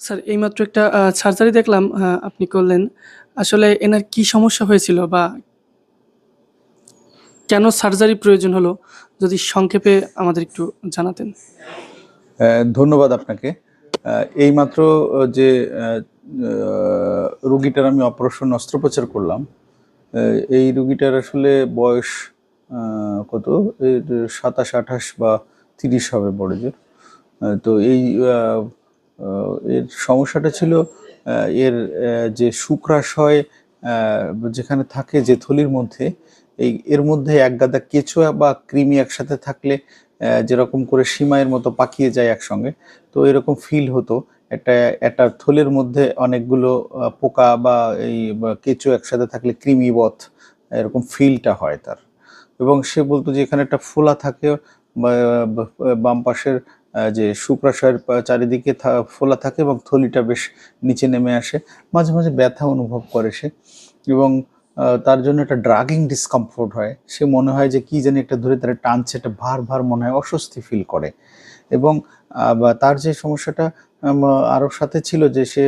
Sir, এইমাত্র একটা surgery দেখলাম আপনি করলেন। আসলে এনার কি সমস্যা হয়েছিল বা কেন সার্জারি প্রয়োজন হলো? যদি সংক্ষেপে আমাদের একটু জানাতেন। ধন্যবাদ আপনাকে। এইমাত্র যে রুগীটার আমি অপারেশন অস্ত্রোপচার করলাম। এই রুগীটার আসলে বয়স কত? সাতাশ, আঠাশ বা ৩০ হবে বড়জোর। তো এই এর সমস্যাটা ছিল এর যে শুক্রাশয় যেখানে থাকে যে থলির মধ্যে, এই এর মধ্যে একগাদা কেঁচো বা কৃমি একসাথে থাকলে যেরকম করে সিমাইয়ের মতো পাকিয়ে যায় একসঙ্গে, তো এরকম ফিল হতো। একটা একটা থলের মধ্যে অনেকগুলো পোকা বা এই কেঁচো একসাথে থাকলে কৃমিবৎ এরকম ফিলটা হয় তার। এবং সে বলতো যে এখানে একটা ফোলা থাকে বাম পাশের যে শুক্রাশয়ের চারিদিকে ফোলা থাকে এবং থলিটা বেশ নিচে নেমে আসে। মাঝে, মাঝে ব্যথা অনুভব করে সে এবং তার জন্য একটা ড্রাগিং ডিসকমফোর্ট হয়। সে মনে হয় যে কি জানি একটা ধরে তারে টানছে, একটা ভার, ভার মনে হয়, অস্বস্তি ফিল করে এবং তার যে সমস্যাটা আরও সাথে ছিল যে সে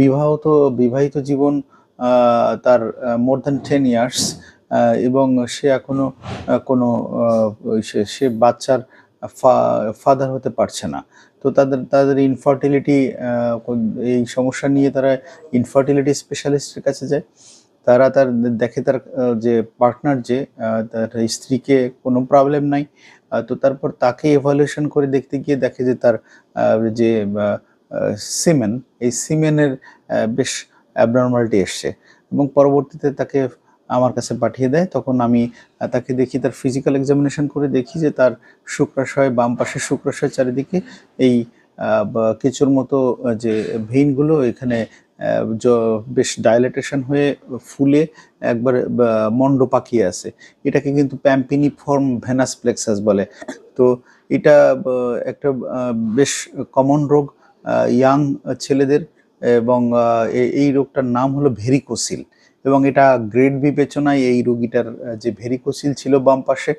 বিবাহত বিবাহিত জীবন তার মোর দ্যান 10 ইয়ার্স এবং সে এখনও আ কোনো সে বাচ্চার ফাদার হতে পারছে না। তো তাদের তাদের ইনফার্টিলিটি এই সমস্যা নিয়ে তারা ইনফার্টিলিটি স্পেশালিস্টের কাছে যায়। তারা তার দেখে তার যে পার্টনার যে তার স্ত্রীকে কোনো প্রবলেম নাই। তো তারপর তাকে ইভ্যালুয়েশন করে দেখতে গিয়ে দেখে যে তার যে সিমেন, এই সিমেনের বেশ অ্যাবনরমালিটি এসছে এবং পরবর্তীতে তাকে আমার কাছে পাঠিয়ে দেয়। তখন আমি তাকে দেখি, তার ফিজিক্যাল এক্সামিনেশন করে দেখি যে তার শুক্রাশয়, বাম পাশের শুক্রাশয় চারিদিকে এই কেঁচোর মতো যে ভেইনগুলো এখানে বেশ ডাইলেটেশন হয়ে ফুলে একবারে মন্ড পাকিয়ে আছে। এটাকে কিন্তু প্যাম্পিনিফর্ম ভেনাস প্লেক্সাস বলে। তো এটা একটা বেশ কমন রোগ ইয়াং ছেলেদের এবং এই রোগটার নাম হলো ভেরিকোসিল এবং এটা গ্রেড বিবেচনায় এই রুগীটার যে ভেরিকোসিল ছিল বাম পাশে,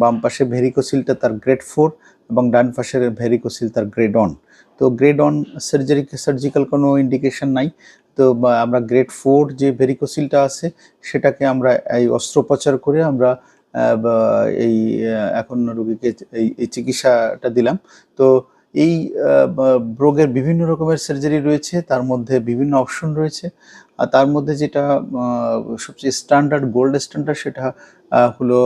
বাম পাশে ভেরিকোসিলটা তার গ্রেড ফোর এবং ডান পাশের ভেরিকোসিল তার গ্রেড 1 তো গ্রেড 1 সার্জারি সার্জিক্যাল কোনো ইন্ডিকেশন নাই। তো আমরা গ্রেড ফোর যে ভেরিকোসিলটা আছে সেটাকে আমরা এই অস্ত্রোপচার করে আমরা এই এখন রোগীকে এই চিকিৎসাটা দিলাম। তো এই রোগের বিভিন্ন রকমের সার্জারি রয়েছে। তার মধ্যে বিভিন্ন অপশন রয়েছে। আর তার মধ্যে যেটা সবচেয়ে স্ট্যান্ডার্ড গোল্ড স্ট্যান্ডার্ড সেটা হলো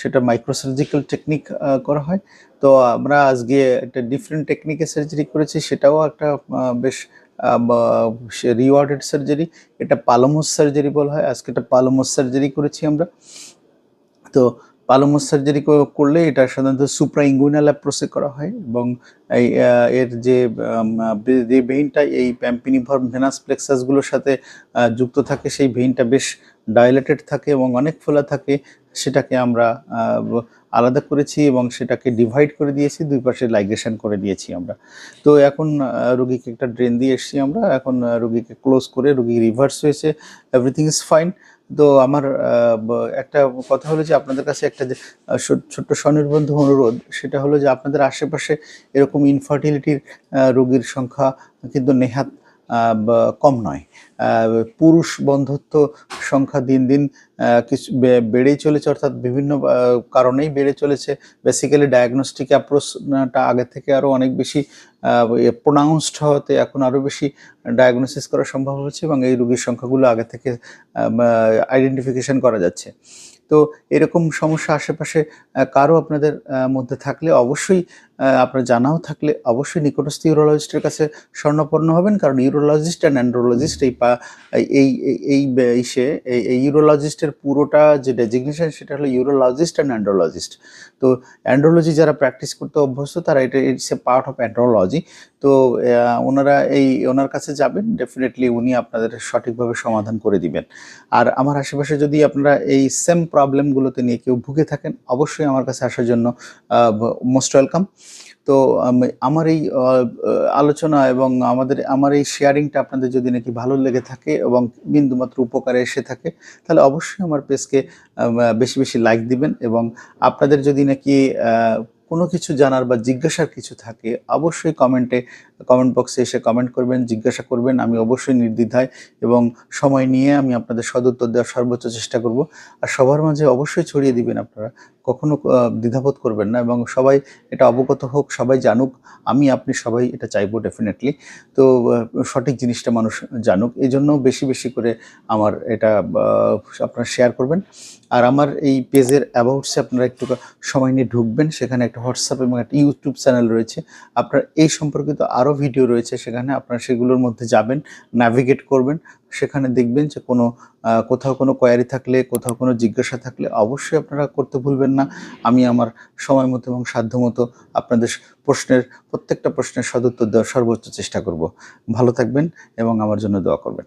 সেটা মাইক্রো সার্জিক্যাল টেকনিক করা হয়। তো আমরা আজকে একটা ডিফারেন্ট টেকনিকে সার্জারি করেছি। সেটাও একটা বেশ রিওয়ার্ডেড সার্জারি। এটা পালোমোস সার্জারি বলা হয়। আজকে এটা পালোমোস সার্জারি করেছি আমরা। তো পালোমোস সার্জারি করলে এটা সাধারণত সুপ্রা ইঙ্গুইনাল অ্যাপ্রোচে করা হয় এবং এই এর যে যে ভেইনটা এই প্যাম্পিনিফর্ম ভেনাস প্লেক্সাসগুলোর সাথে যুক্ত থাকে, সেই ভেইনটা বেশ ডায়লেটেড থাকে এবং অনেক ফোলা থাকে। সেটাকে আমরা আলাদা করেছি এবং সেটাকে ডিভাইড করে দিয়েছি। দুই পাশে লাইগেশন করে দিয়েছি আমরা। তো এখন রোগীকে একটা ড্রেন দিয়ে এসছি আমরা। এখন রোগীকে ক্লোজ করে রোগী রিভার্স হয়েছে। Everything is fine. তো আমার একটা কথা হলো যে আপনাদের কাছে একটা যে ছোট্ট স্বনির্বন্ধ অনুরোধ, সেটা হলো যে আপনাদের আশেপাশে এরকম ইনফার্টিলিটির রোগীর সংখ্যা কিন্তু নেহাত কম নয়। পুরুষ বন্ধুত্ব সংখ্যা দিন, দিন কিছু বেড়েই চলেছে অর্থাৎ বিভিন্ন কারণেই বেড়ে চলেছে। বেসিক্যালি ডায়াগনস্টিক অ্যাপ্রোচ টা আগের থেকে আরও অনেক বেশি প্রোনাউন্সড হওয়াতে এখন আরও বেশি ডায়াগনোসিস করা সম্ভব হচ্ছে এবং এই রোগীর সংখ্যাগুলো আগে থেকে আইডেন্টিফিকেশন করা যাচ্ছে। তো এরকম সমস্যা আশেপাশে কারও আপনাদের মধ্যে থাকলে অবশ্যই আপনার জানাও থাকলে অবশ্যই নিকটস্থ ইউরোলজিস্টের কাছে স্বর্ণপন্ন হবেন। কারণ ইউরোলজিস্ট অ্যান্ড অ্যান্ড্রোলজিস্ট এই পা এই এই ইসে, এই ইউরোলজিস্টের পুরোটা যে ডেজিগনেশন সেটা হলো ইউরোলজিস্ট অ্যান্ড অ্যান্ড্রোলজিস্ট। তো অ্যান্ড্রোলজি যারা প্র্যাকটিস করতে অভ্যস্ত, তারা এটা it's a part of andrology. তো ওনারা এই, ওনার কাছে যাবেন ডেফিনেটলি উনি আপনাদের সঠিকভাবে সমাধান করে দিবেন। আর আমার আশেপাশে যদি আপনারা এই সেম প্রবলেমগুলোতে নিয়ে কেউ ভুগে থাকেন, অবশ্যই আমার কাছে আসার জন্য মোস্ট ওয়েলকাম। তো আমার এই আলোচনা এবং আমাদের আমার এই শেয়ারিংটা আপনাদের যদি নাকি ভালো লেগে থাকে এবং বিন্দুমাত্র উপকারে এসে থাকে তাহলে অবশ্যই আমার পেজকে বেশি, বেশি লাইক দিবেন এবং আপনাদের যদি নাকি কোনো কিছু জানার বা জিজ্ঞাসার কিছু থাকে, অবশ্যই কমেন্টে কমেন্ট বক্সে এসে কমেন্ট করবেন, জিজ্ঞাসা করবেন, আমি অবশ্যই নির্দ্বিধায় এবং সময় নিয়ে আমি আপনাদের সদুত্তর দেওয়ার সর্বোচ্চ চেষ্টা করব। আর সবার মাঝে অবশ্যই ছড়িয়ে দিবেন আপনারা, কখনো দ্বিধাবোধ করবেন না এবং সবাই এটা অবগত হোক, সবাই জানুক, আমি, আপনি সবাই এটা চাইব ডেফিনেটলি তো সঠিক জিনিসটা মানুষ জানুক এই জন্য বেশি বেশি করে আমার এটা আপনারা শেয়ার করবেন। আর আমার এই পেজের অ্যাবাউটসে আপনারা একটু সময় নিয়ে ঢুকবেন, সেখানে একটা হোয়াটসঅ্যাপ এবং একটা ইউটিউব চ্যানেল রয়েছে। আপনার এই সম্পর্কিত আরও ভিডিও রয়েছে, সেখানে আপনারা সেগুলোর মধ্যে যাবেন ন্যাভিগেট করবেন, সেখানে দেখবেন যে কোনো কোথাও কোনো কোয়ারি থাকলে, কোথাও কোনো জিজ্ঞাসা থাকলে অবশ্যই আপনারা করতে ভুলবেন না। আমি আমার সময় মতো এবং সাধ্য মতো আপনাদের প্রশ্নের, প্রত্যেকটা প্রশ্নের সদুত্তর দেওয়ার সর্বোচ্চ চেষ্টা করব। ভালো থাকবেন এবং আমার জন্য দোয়া করবেন।